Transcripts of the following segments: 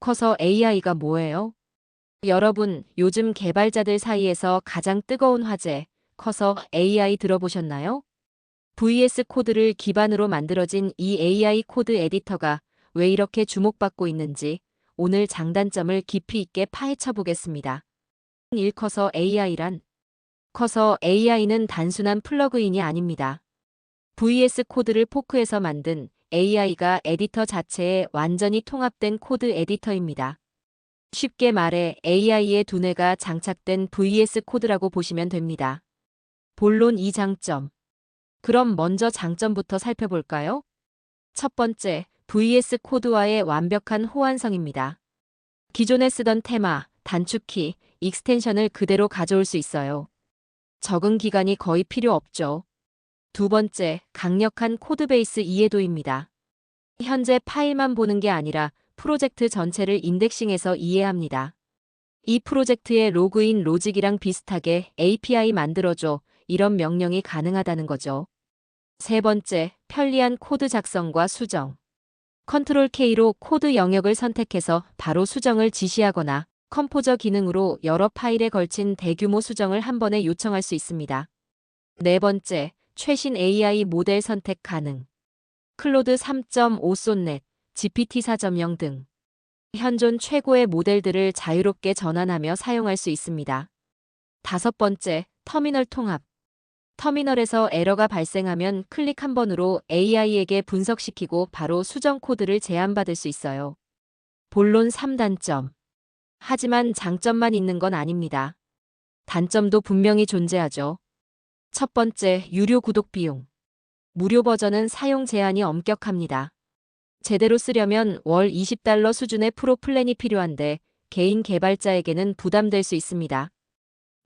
커서 AI가 뭐예요? 여러분, 요즘 개발자들 사이에서 가장 뜨거운 화제, 커서 AI 들어보셨나요? VS 코드를 기반으로 만들어진 이 AI 코드 에디터가 왜 이렇게 주목받고 있는지 오늘 장단점을 깊이 있게 파헤쳐 보겠습니다. 1. 커서 AI란 커서 AI는 단순한 플러그인이 아닙니다. VS 코드를 포크해서 만든 AI가 에디터 자체에 완전히 통합된 코드 에디터입니다. 쉽게 말해 AI의 두뇌가 장착된 VS 코드라고 보시면 됩니다. 본론 이 장점. 그럼 먼저 장점부터 살펴볼까요? 첫 번째, VS 코드와의 완벽한 호환성입니다. 기존에 쓰던 테마, 단축키, 익스텐션을 그대로 가져올 수 있어요. 적응 기간이 거의 필요 없죠. 두 번째, 강력한 코드베이스 이해도입니다. 현재 파일만 보는 게 아니라 프로젝트 전체를 인덱싱해서 이해합니다. 이 프로젝트의 로그인 로직이랑 비슷하게 API 만들어줘 이런 명령이 가능하다는 거죠. 세 번째, 편리한 코드 작성과 수정. 컨트롤 K로 코드 영역을 선택해서 바로 수정을 지시하거나 컴포저 기능으로 여러 파일에 걸친 대규모 수정을 한 번에 요청할 수 있습니다. 네 번째, 최신 AI 모델 선택 가능. 클로드 3.5 쏜넷, GPT 4.0 등 현존 최고의 모델들을 자유롭게 전환하며 사용할 수 있습니다. 다섯 번째, 터미널 통합. 터미널에서 에러가 발생하면 클릭 한 번으로 AI에게 분석시키고 바로 수정 코드를 제안받을 수 있어요. 본론 3단점. 하지만 장점만 있는 건 아닙니다. 단점도 분명히 존재하죠. 첫 번째, 유료 구독 비용. 무료 버전은 사용 제한이 엄격합니다. 제대로 쓰려면 월 20달러 수준의 프로 플랜이 필요한데 개인 개발자에게는 부담될 수 있습니다.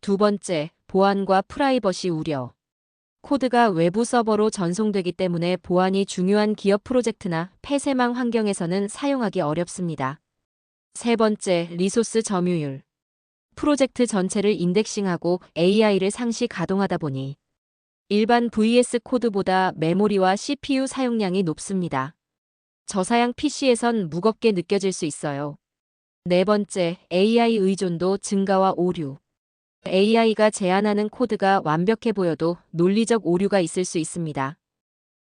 두 번째, 보안과 프라이버시 우려. 코드가 외부 서버로 전송되기 때문에 보안이 중요한 기업 프로젝트나 폐쇄망 환경에서는 사용하기 어렵습니다. 세 번째, 리소스 점유율. 프로젝트 전체를 인덱싱하고 AI를 상시 가동하다 보니 일반 VS 코드보다 메모리와 CPU 사용량이 높습니다. 저사양 PC에선 무겁게 느껴질 수 있어요. 네 번째, AI 의존도 증가와 오류. AI가 제안하는 코드가 완벽해 보여도 논리적 오류가 있을 수 있습니다.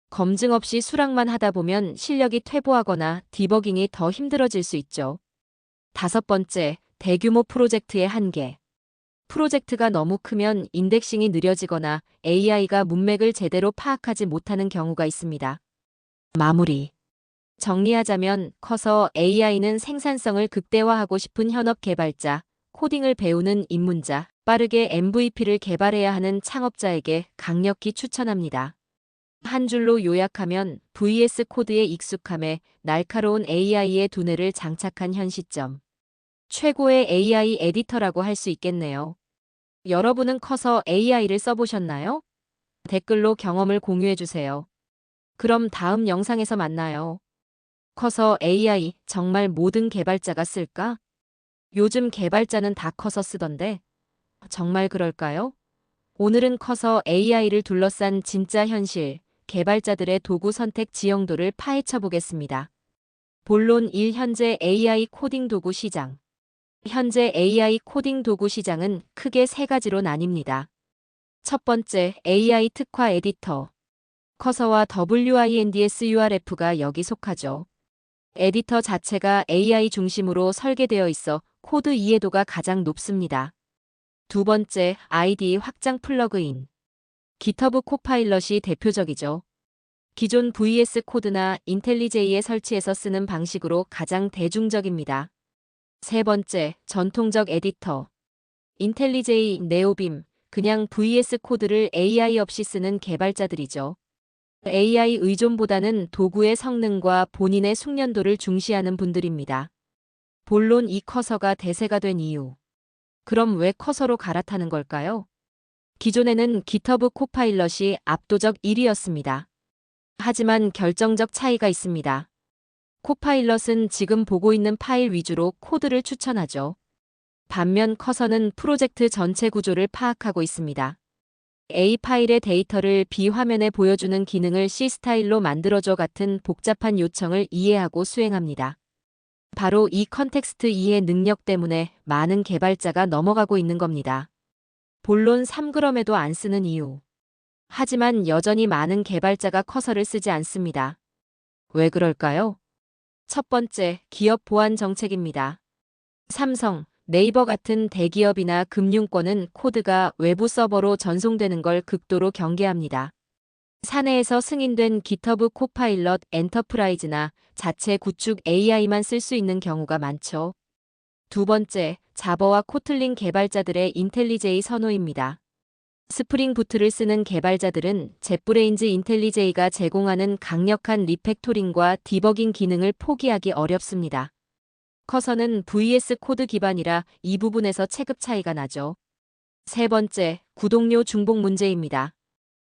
검증 없이 수락만 하다 보면 실력이 퇴보하거나 디버깅이 더 힘들어질 수 있죠. 다섯 번째, 대규모 프로젝트의 한계. 프로젝트가 너무 크면 인덱싱이 느려지거나 AI가 문맥을 제대로 파악하지 못하는 경우가 있습니다. 마무리. 정리하자면 커서 AI는 생산성을 극대화하고 싶은 현업 개발자, 코딩을 배우는 입문자, 빠르게 MVP를 개발해야 하는 창업자에게 강력히 추천합니다. 한 줄로 요약하면 VS 코드에 익숙함에 날카로운 AI의 두뇌를 장착한 현 시점. 최고의 AI 에디터라고 할 수 있겠네요. 여러분은 커서 AI를 써보셨나요? 댓글로 경험을 공유해주세요. 그럼 다음 영상에서 만나요. 커서 AI 정말 모든 개발자가 쓸까? 요즘 개발자는 다 커서 쓰던데. 정말 그럴까요? 오늘은 커서 AI를 둘러싼 진짜 현실, 개발자들의 도구 선택 지형도를 파헤쳐 보겠습니다. 본론 1 현재 AI 코딩 도구 시장. 현재 AI 코딩 도구 시장은 크게 세 가지로 나뉩니다. 첫 번째, AI 특화 에디터. 커서와 WINDSURF가 여기 속하죠. 에디터 자체가 AI 중심으로 설계되어 있어 코드 이해도가 가장 높습니다. 두 번째, ID 확장 플러그인. 기터브 코파일럿이 대표적이죠. 기존 VS 코드나 인텔리제이에 설치해서 쓰는 방식으로 가장 대중적입니다. 세 번째, 전통적 에디터. 인텔리제이, 네오빔, 그냥 VS 코드를 AI 없이 쓰는 개발자들이죠. AI 의존보다는 도구의 성능과 본인의 숙련도를 중시하는 분들입니다. 본론 이 커서가 대세가 된 이유. 그럼 왜 커서로 갈아타는 걸까요? 기존에는 기터브 코파일럿이 압도적 1위였습니다. 하지만 결정적 차이가 있습니다. 코파일럿은 지금 보고 있는 파일 위주로 코드를 추천하죠. 반면 커서는 프로젝트 전체 구조를 파악하고 있습니다. A 파일의 데이터를 B 화면에 보여주는 기능을 C 스타일로 만들어줘 같은 복잡한 요청을 이해하고 수행합니다. 바로 이 컨텍스트 이해 능력 때문에 많은 개발자가 넘어가고 있는 겁니다. 본론 3g에도 안 쓰는 이유. 하지만 여전히 많은 개발자가 커서를 쓰지 않습니다. 왜 그럴까요? 첫 번째, 기업 보안 정책입니다. 삼성, 네이버 같은 대기업이나 금융권은 코드가 외부 서버로 전송되는 걸 극도로 경계합니다. 사내에서 승인된 GitHub 코파일럿 엔터프라이즈나 자체 구축 AI만 쓸 수 있는 경우가 많죠. 두 번째, 자버와 코틀린 개발자들의 인텔리제이 선호입니다. 스프링 부트를 쓰는 개발자들은 jet브레인즈 인텔리제이가 제공하는 강력한 리팩토링과 디버깅 기능을 포기하기 어렵습니다. 커서는 VS 코드 기반이라 이 부분에서 체급 차이가 나죠. 세 번째, 구독료 중복 문제입니다.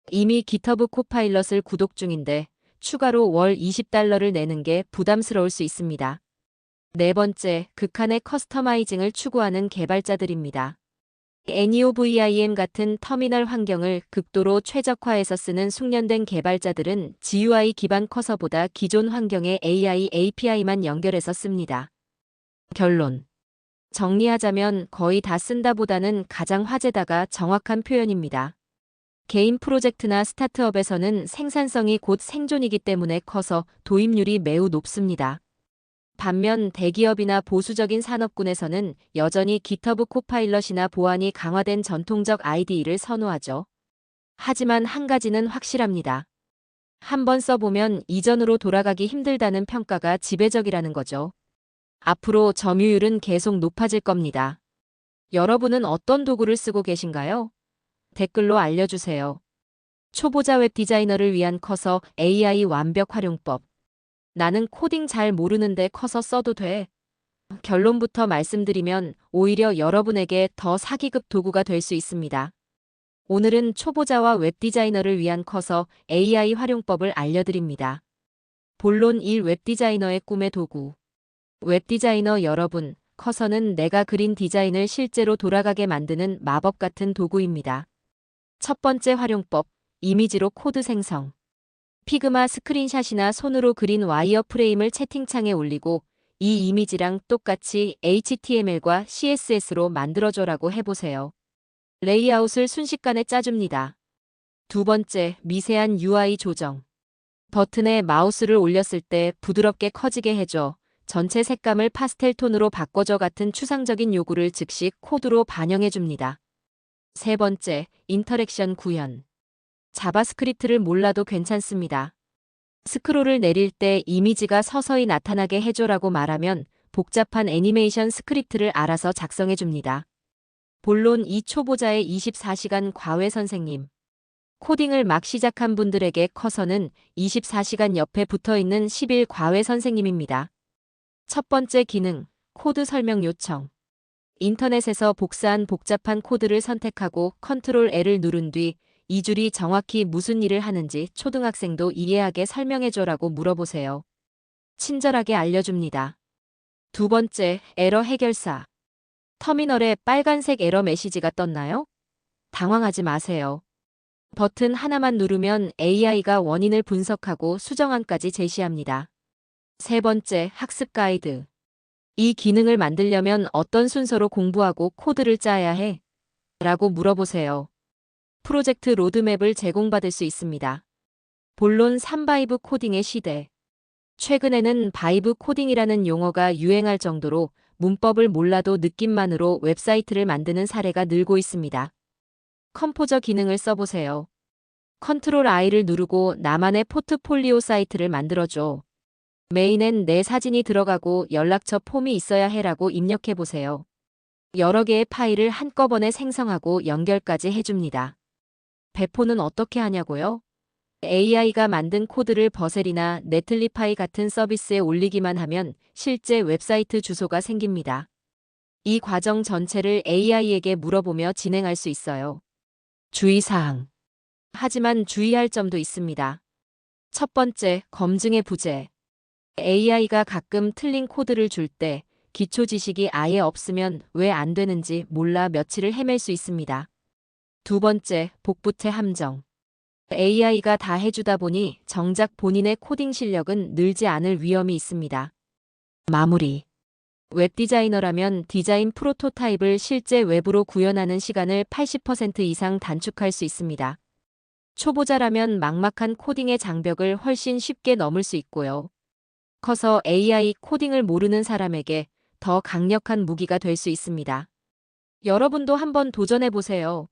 이미 기터브 코파일럿을 구독 중인데 추가로 월 20달러를 내는 게 부담스러울 수 있습니다. 네 번째, 극한의 커스터마이징을 추구하는 개발자들입니다. NeoVIM 같은 터미널 환경을 극도로 최적화해서 쓰는 숙련된 개발자들은 GUI 기반 커서보다 기존 환경의 AI API만 연결해서 씁니다. 결론. 정리하자면 거의 다 쓴다보다는 가장 화제다가 정확한 표현입니다. 개인 프로젝트나 스타트업에서는 생산성이 곧 생존이기 때문에 커서 도입률이 매우 높습니다. 반면 대기업이나 보수적인 산업군에서는 여전히 기터브 코파일럿이나 보안이 강화된 전통적 IDE를 선호하죠. 하지만 한 가지는 확실합니다. 한번 써보면 이전으로 돌아가기 힘들다는 평가가 지배적이라는 거죠. 앞으로 점유율은 계속 높아질 겁니다. 여러분은 어떤 도구를 쓰고 계신가요? 댓글로 알려주세요. 초보자 웹 디자이너를 위한 커서 AI 완벽 활용법. 나는 코딩 잘 모르는데 커서 써도 돼. 결론부터 말씀드리면 오히려 여러분에게 더 사기급 도구가 될 수 있습니다. 오늘은 초보자와 웹 디자이너를 위한 커서 AI 활용법을 알려드립니다. 본론 1 웹 디자이너의 꿈의 도구. 웹 디자이너 여러분, 커서는 내가 그린 디자인을 실제로 돌아가게 만드는 마법 같은 도구입니다. 첫 번째 활용법, 이미지로 코드 생성. 피그마 스크린샷이나 손으로 그린 와이어 프레임을 채팅창에 올리고 이 이미지랑 똑같이 HTML과 CSS로 만들어줘라고 해보세요. 레이아웃을 순식간에 짜줍니다. 두 번째, 미세한 UI 조정. 버튼에 마우스를 올렸을 때 부드럽게 커지게 해줘. 전체 색감을 파스텔 톤으로 바꿔줘 같은 추상적인 요구를 즉시 코드로 반영해줍니다. 세 번째, 인터랙션 구현. 자바스크립트를 몰라도 괜찮습니다. 스크롤을 내릴 때 이미지가 서서히 나타나게 해줘라고 말하면 복잡한 애니메이션 스크립트를 알아서 작성해줍니다. 본론 이 초보자의 24시간 과외 선생님. 코딩을 막 시작한 분들에게 커서는 24시간 옆에 붙어 있는 10일 과외 선생님입니다. 첫 번째 기능, 코드 설명 요청. 인터넷에서 복사한 복잡한 코드를 선택하고 컨트롤 L을 누른 뒤 이 줄이 정확히 무슨 일을 하는지 초등학생도 이해하게 설명해줘라고 물어보세요. 친절하게 알려줍니다. 두 번째, 에러 해결사. 터미널에 빨간색 에러 메시지가 떴나요? 당황하지 마세요. 버튼 하나만 누르면 AI가 원인을 분석하고 수정안까지 제시합니다. 세 번째, 학습 가이드. 이 기능을 만들려면 어떤 순서로 공부하고 코드를 짜야 해? 라고 물어보세요. 프로젝트 로드맵을 제공받을 수 있습니다. 본론 3바이브 코딩의 시대. 최근에는 바이브 코딩이라는 용어가 유행할 정도로 문법을 몰라도 느낌만으로 웹사이트를 만드는 사례가 늘고 있습니다. 컴포저 기능을 써보세요. 컨트롤 I를 누르고 나만의 포트폴리오 사이트를 만들어줘. 메인엔 내 사진이 들어가고 연락처 폼이 있어야 해라고 입력해보세요. 여러 개의 파일을 한꺼번에 생성하고 연결까지 해줍니다. 배포는 어떻게 하냐고요? AI가 만든 코드를 버셀이나 네틀리파이 같은 서비스에 올리기만 하면 실제 웹사이트 주소가 생깁니다. 이 과정 전체를 AI에게 물어보며 진행할 수 있어요. 주의사항. 하지만 주의할 점도 있습니다. 첫 번째, 검증의 부재. AI가 가끔 틀린 코드를 줄 때 기초 지식이 아예 없으면 왜 안 되는지 몰라 며칠을 헤맬 수 있습니다. 두 번째, 복부태 함정. AI가 다 해주다 보니 정작 본인의 코딩 실력은 늘지 않을 위험이 있습니다. 마무리. 웹 디자이너라면 디자인 프로토타입을 실제 웹으로 구현하는 시간을 80% 이상 단축할 수 있습니다. 초보자라면 막막한 코딩의 장벽을 훨씬 쉽게 넘을 수 있고요. 커서 AI 코딩을 모르는 사람에게 더 강력한 무기가 될 수 있습니다. 여러분도 한번 도전해 보세요.